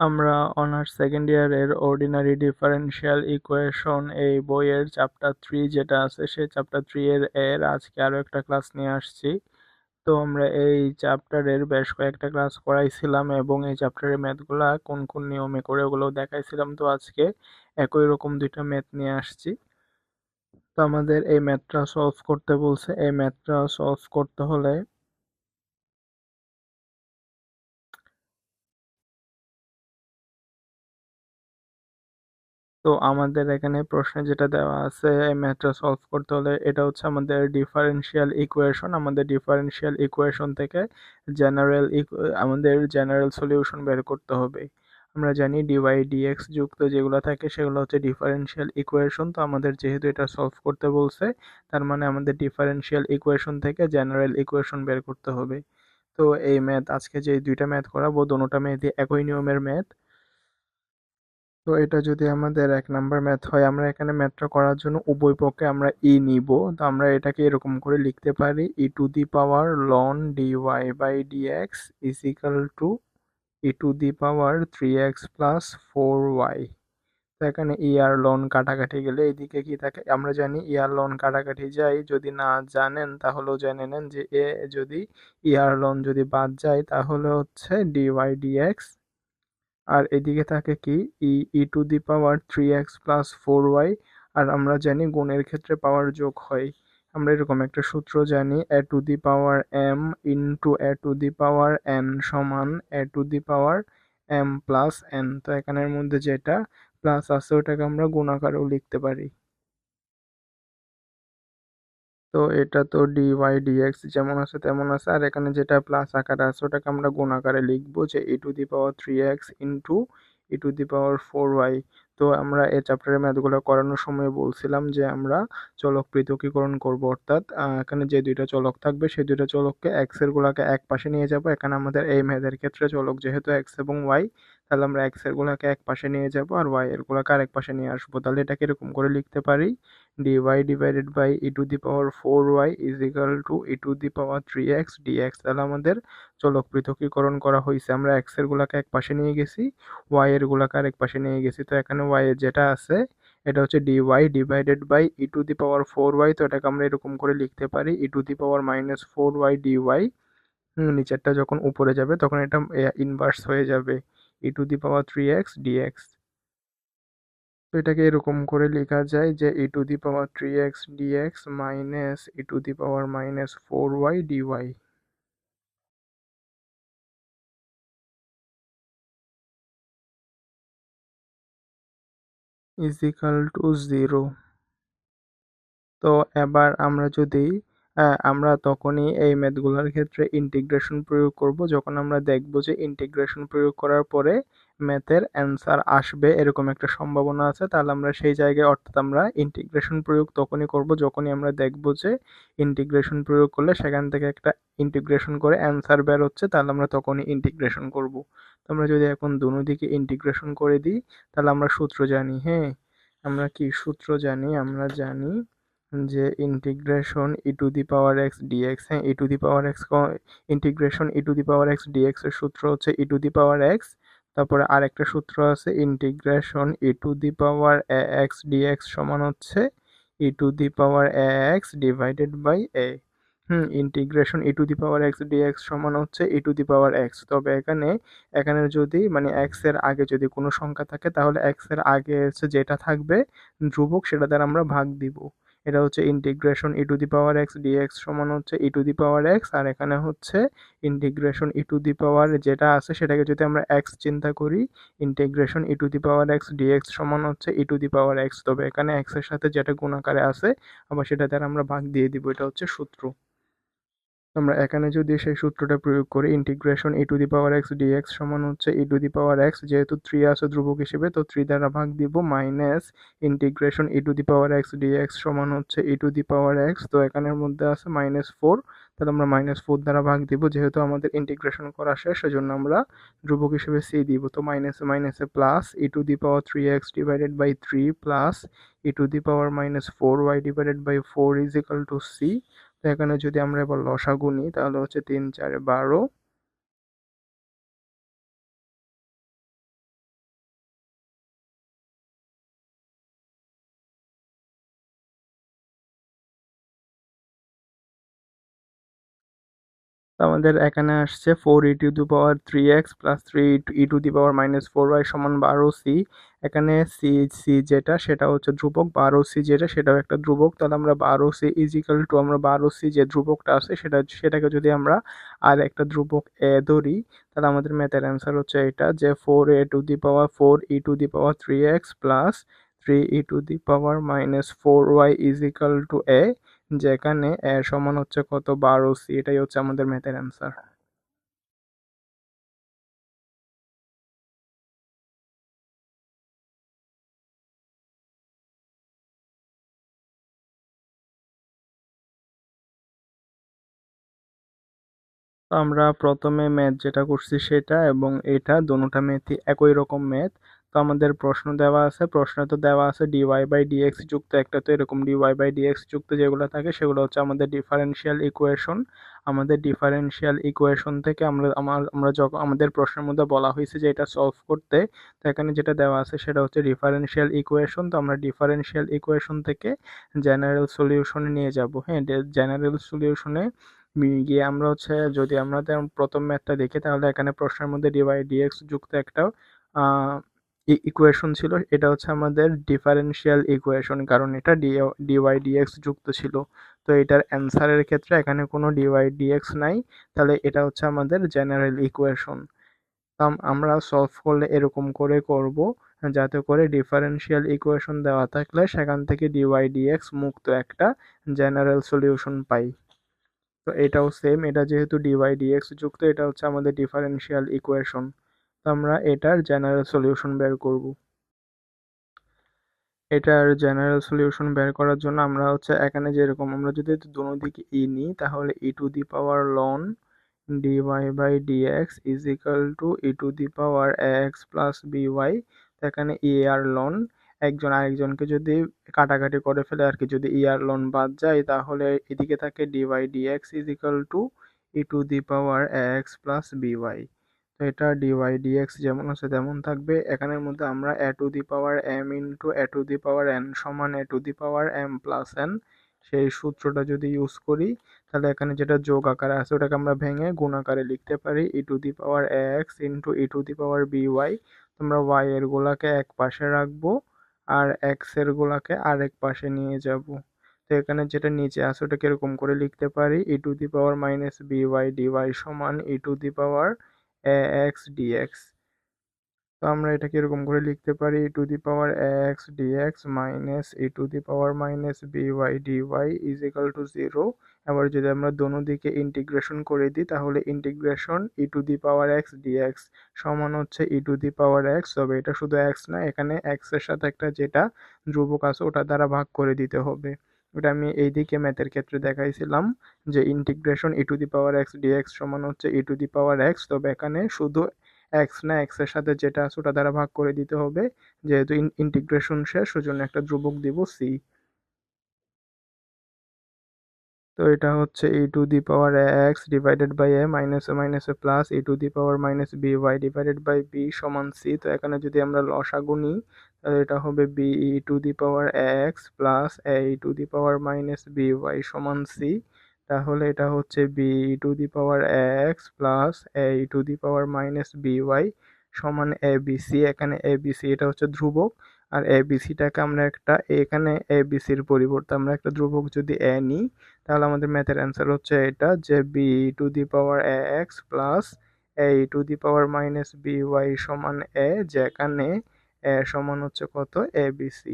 আমরা honours second ইয়ারের ordinary differential equation এই বইয়ের চ্যাপ্টার থ্রি যেটা আছে, সেই চ্যাপ্টার থ্রি এর এর আজকে আরও একটা ক্লাস নিয়ে আসছি। তো আমরা এই চ্যাপ্টারের বেশ কয়েকটা ক্লাস করাইছিলাম এবং এই চ্যাপ্টারের ম্যাথগুলা কোন কোন নিয়মে করে ওগুলো দেখাইছিলাম। তো আজকে একই রকম দুইটা ম্যাথ নিয়ে আসছি। তো আমাদের এই ম্যাথটা সলভ করতে বলছে। এই ম্যাথটা সলভ করতে হলে তো আমাদের এখানে প্রশ্নে যেটা দেওয়া আছে, এই ম্যাথটা সলভ করতে হলে এটা হচ্ছে আমাদের ডিফারেনশিয়াল ইকুয়েশন আমাদের ডিফারেনশিয়াল ইকুয়েশন থেকে জেনারেল আমাদের জেনারেল সলিউশন বের করতে হবে। আমরা জানি ডিওয়াই ডিএক্স যুক্ত যেগুলো থাকে সেগুলো হচ্ছে ডিফারেনশিয়াল ইকুয়েশন তো আমাদের যেহেতু এটা সলভ করতে বলছে, তার মানে আমাদের ডিফারেনশিয়াল ইকুয়েশন থেকে জেনারেল ইকুয়েশন বের করতে হবে। তো এই ম্যাথ আজকে যে দুইটা ম্যাথ করাবো, দোনোটা ম্যাথই একই নিয়মের ম্যাথ তো এটা যদি আমাদের এক নাম্বার ম্যাথ হয়, আমরা এখানে ম্যাথটা করার জন্য উভয় পক্ষে আমরা ই নিব। তো আমরা এটাকে এরকম করে লিখতে পারি e to the power ln d y by d x is equal to e to the power three x plus four y তো এখানে ই আর লন কাটাকাটি গেলে এদিকে কি থাকে? আমরা জানি ই আর লন কাটাকাটি যাই যদি না জানেন তাহলেও জেনে নেন যে এ যদি ই আর লন যদি বাদ যায় তাহলে হচ্ছে ডি ওয়াই ডি এক্স আর এদিকে থাকে কি e e to the power three x plus four y আর আমরা জানি গুণের ক্ষেত্রে পাওয়ার যোগ হয়। আমরা এরকম একটা সূত্র জানি a to the power m into a to the power n সমান a to the power m plus n তো এখানের মধ্যে যেটা প্লাস আছে, ওটাকে আমরা গুণাকারেও লিখতে পারি। তো এটা তো ডি ওয়াই ডিএক্স যেমন আছে তেমন আছে, আর এখানে যেটা প্লাস আকারে আছে ওটাকে আমরা গুণ আকারে লিখব যে e to the power three x into e to the power four y তো আমরা এই চ্যাপ্টারের ম্যাথগুলো করানোর সময় বলছিলাম যে আমরা চলক পৃথকীকরণ করব, অর্থাৎ এখানে যে দুইটা চলক থাকবে সেই দুইটা চলককে এক্সের গুলাকে এক পাশে নিয়ে যাব। এখানে আমাদের এই ম্যাথের ক্ষেত্রে চলক যেহেতু এক্স এবং ওয়াই তাহলে আমরা এক্সের গুলাকে এক পাশে নিয়ে যাব আর ওয়াই এর গুলাকে আরেক পাশে নিয়ে আসব। তাহলে এটাকে এরকম করে লিখতে পারি? Dy e to the power four y is equal to e to the power three x d x তাহলে আমাদের চলক পৃথকীকরণ করা হয়েছে। আমরা এক্সের গুলাকে এক পাশে নিয়ে গেছি ওয়াই এর গুলাকে আরেক পাশে নিয়ে গেছি। তো এখানে ওয়াই এর যেটা আছে, এটা হচ্ছে dy divided by e to the power four y তো এটাকে আমরা এরকম করে লিখতে পারি e to the power minus four y নিচেরটা যখন উপরে যাবে, তখন এটা ইনভার্স হয়ে যাবে e to the power three x তো এটাকে এরকম করে লেখা যায় যে e to the power three x d x minus e to the power minus four y d y is equal to zero তো এবার আমরা যদি আমরা তখনই এই ম্যাথগুলোর ক্ষেত্রে ইন্টিগ্রেশন প্রয়োগ করব, যখন আমরা দেখব যে ইন্টিগ্রেশন প্রয়োগ করার পরে ম্যাথের অ্যান্সার আসবে এরকম একটা সম্ভাবনা আছে, তাহলে আমরা সেই জায়গায় অর্থাৎ আমরা ইন্টিগ্রেশন প্রয়োগ তখনই করব যখনই আমরা দেখব যে ইন্টিগ্রেশন প্রয়োগ করলে সেখান থেকে একটা ইন্টিগ্রেশন করে অ্যান্সার বের হচ্ছে, তাহলে আমরা তখনই ইন্টিগ্রেশন করব। আমরা যদি এখন দুনো দিকে ইন্টিগ্রেশন করে দিই, তাহলে আমরা সূত্র জানি হ্যাঁ? আমরা কি সূত্র জানি? আমরা জানি যে integration e to the power x d x হ্যাঁ e to the power x integration e to the power x d x এর সূত্র হচ্ছে e to the power x তারপরে আরেকটা সূত্র আছে integration e to the power a x d x সমান হচ্ছে e to the power a x divided by a hmm integration e to the power x d x সমান হচ্ছে e to the power x তবে এখানে এখানে যদি মানে এক্সের আগে যদি কোনো সংখ্যা থাকে, তাহলে এক্সের আগে হচ্ছে যেটা থাকবে, ধ্রুবক, সেটা দ্বারা আমরা ভাগ দিব। এটা হচ্ছে integration e to the power x d x সমান হচ্ছে e to the power x আর এখানে হচ্ছে ইন্টিগ্রেশন ই টু দি পাওয়ার যেটা আছে সেটাকে যদি আমরা এক্স চিন্তা করি integration e to the power x d x সমান হচ্ছে e to the power x তবে এখানে এক্সের সাথে যেটা গুণাকারে আছে, আবার সেটা দ্বারা আমরা ভাগ দিয়ে দিব, এটা হচ্ছে সূত্র। আমরা এখানে যদি সেই সূত্রটা প্রয়োগ করি integration e to the power x d x সমান হচ্ছে e to the power x যেহেতু থ্রি আছে ধ্রুবক হিসেবে, তো থ্রি দ্বারা ভাগ দিব minus integration e to the power x d x সমান হচ্ছে e to the power x তো এখানের মধ্যে আছে মাইনাস ফোর তাহলে আমরা মাইনাস ফোর দ্বারা ভাগ দিব, যেহেতু আমাদের ইন্টিগ্রেশন করা শেষ, সেজন্য আমরা ধ্রুবক হিসেবে সি দিব, তো মাইনাসে মাইনাসে plus e to the power three x divided by three plus e to the power minus four y divided by four is equal to c তো এখানে যদি আমরা এবার লসাগু নিই তাহলে হচ্ছে তিন চারে বারো। আমাদের এখানে আসছে four e to the power three x plus three e to the power minus four y সমান বারো সি এখানে সি সি যেটা, সেটা হচ্ছে ধ্রুবক, বারো সি যেটা, সেটাও একটা ধ্রুবক। তাহলে আমরা বারো সি ইজিক্যাল টু আমরা বারো সি যে ধ্রুবকটা আছে, সেটা, সেটাকে যদি আমরা আর একটা ধ্রুবক এ ধরি, তাহলে আমাদের ম্যাথের অ্যান্সার হচ্ছে এটা যে four a to the power four e to the power three x plus three e to the power minus four y is equal to a যেখানে এ সমান হচ্ছে কত? বারো সি এটাই হচ্ছে আমাদের ম্যাথের অ্যান্সার আমরা প্রথমে ম্যাথ যেটা করছি সেটা এবং এটা দোনোটা ম্যাথই একই রকম ম্যাথ তো আমাদের প্রশ্ন দেওয়া আছে। প্রশ্নে তো দেওয়া আছে ডিওয়াই বাই ডিএক্স যুক্ত একটা, তো এরকম ডিওয়াই বাই ডিএক্স যুক্ত যেগুলো থাকে সেগুলো হচ্ছে আমাদের ডিফারেন্সিয়াল ইকুয়েশন আমাদের ডিফারেন্সিয়াল ইকুয়েশন থেকে আমরা, আমার, আমরা যখন, আমাদের প্রশ্নের মধ্যে বলা হয়েছে যে এটা সলভ করতে, তো এখানে যেটা দেওয়া আছে সেটা হচ্ছে ডিফারেন্সিয়াল ইকুয়েশন তো আমরা ডিফারেন্সিয়াল ইকুয়েশন থেকে জেনারেল সলিউশনে নিয়ে যাব। হ্যাঁ জেনারেল সলিউশনে গিয়ে আমরা হচ্ছে, যদি আমরা প্রথম ম্যাথটা দেখি তাহলে এখানে প্রশ্নের মধ্যে ডিওয়াই ডিএক্স যুক্ত একটা ইকুয়েশন ছিল, এটা হচ্ছে আমাদের ডিফারেন্সিয়াল ইকুয়েশন কারণ এটা ডিওয়াই ডিএক্স যুক্ত ছিল। তো এটার অ্যান্সারের ক্ষেত্রে এখানে কোনো ডিওয়াই ডিএক্স নাই, তাহলে এটা হচ্ছে আমাদের জেনারেল ইকুয়েশন আমরা সলভ করলে এরকম করে করব, যাতে করে ডিফারেন্সিয়াল ইকুয়েশন দেওয়া থাকলে সেখান থেকে ডিওয়াই ডিএক্স মুক্ত একটা জেনারেল সলিউশন পাই। তো এটাও সেম এটা যেহেতু ডিওয়াই ডিএক্স যুক্ত, এটা হচ্ছে আমাদের ডিফারেন্সিয়াল ইকুয়েশন আমরা এটার জেনারেল সলিউশন বের করব। এটার জেনারেল সলিউশন বের করার জন্য আমরা হচ্ছে এখানে যেরকম আমরা যদি দুনো দিকে ই নিই, তাহলে e to the power ln d y by d x is equal to e to the power x plus b y এখানে ই আর লন একজন আরেকজনকে যদি কাটাকাটি করে ফেলে আর কি, যদি ইয়ার লন বাদ যায়, তাহলে এদিকে থাকে d y d x is equal to e to the power x plus b y এটা ডিওয়াই ডিএক্স যেমন আছে তেমন থাকবে। এখানের মধ্যে আমরা a to the power m into a to the power n সমান a to the power m plus n সেই সূত্রটা যদি ইউজ করি, তাহলে এখানে যেটা যোগ আকারে আছে, ওটাকে আমরা ভেঙে গুণ আকারে লিখতে পারি। E to the power x into e to the power b y তোমরা ওয়াই এর গোলাকে এক পাশে রাখব আর এক্সের গোলাকে আরেক পাশে নিয়ে যাব। তো এখানে যেটা নিচে আছে ওটা কীরকম করে লিখতে পারি। E to the power minus b y d y সমান e to the power x d x তো আমরা এটা কীরকম করে লিখতে পারি e to the power x d x minus e to the power minus b y d y is equal to zero এবার যদি আমরা দোনো দিকে ইন্টিগ্রেশন করে দিই, তাহলে integration e to the power x d x সমান হচ্ছে e to the power x তবে এটা শুধু এক্স না, এখানে এক্সের সাথে একটা যেটা ধ্রুবক আছে, ওটা দ্বারা ভাগ করে দিতে হবে। ওটা আমি এইদিকে ম্যাথের ক্ষেত্রে দেখাইছিলাম যে integration e to the power x d x সমান হচ্ছে e to the power x তবে এখানে শুধু এক্স না এক্সের সাথে যেটা আছে ওটা দ্বারা ভাগ করে দিতে হবে, যেহেতু ইন্টিগ্রেশন শেষ ওজন্য একটা ধ্রুবক দিব সি তো এটা হচ্ছে e to the power x divided by a minus a minus a plus e to the power minus b y divided by b সমান সি তো এখানে যদি আমরা লসাগু এটা হবে b e to the power x plus a to the power minus b y সমান c তাহলে এটা হচ্ছে b to the power x plus a to the power minus b y সমান এ বি সি এখানে A B C এটা হচ্ছে ধ্রুবক, আর A B বিসিটাকে আমরা একটা, এখানে এ বি বিসির পরিবর্তে আমরা একটা ধ্রুবক যদি এ নিই, তাহলে আমাদের ম্যাথের অ্যান্সার হচ্ছে এটা যে b to the power x plus a to the power minus b y সমান এ যেখানে এ সমান হচ্ছে কত? এ বিসি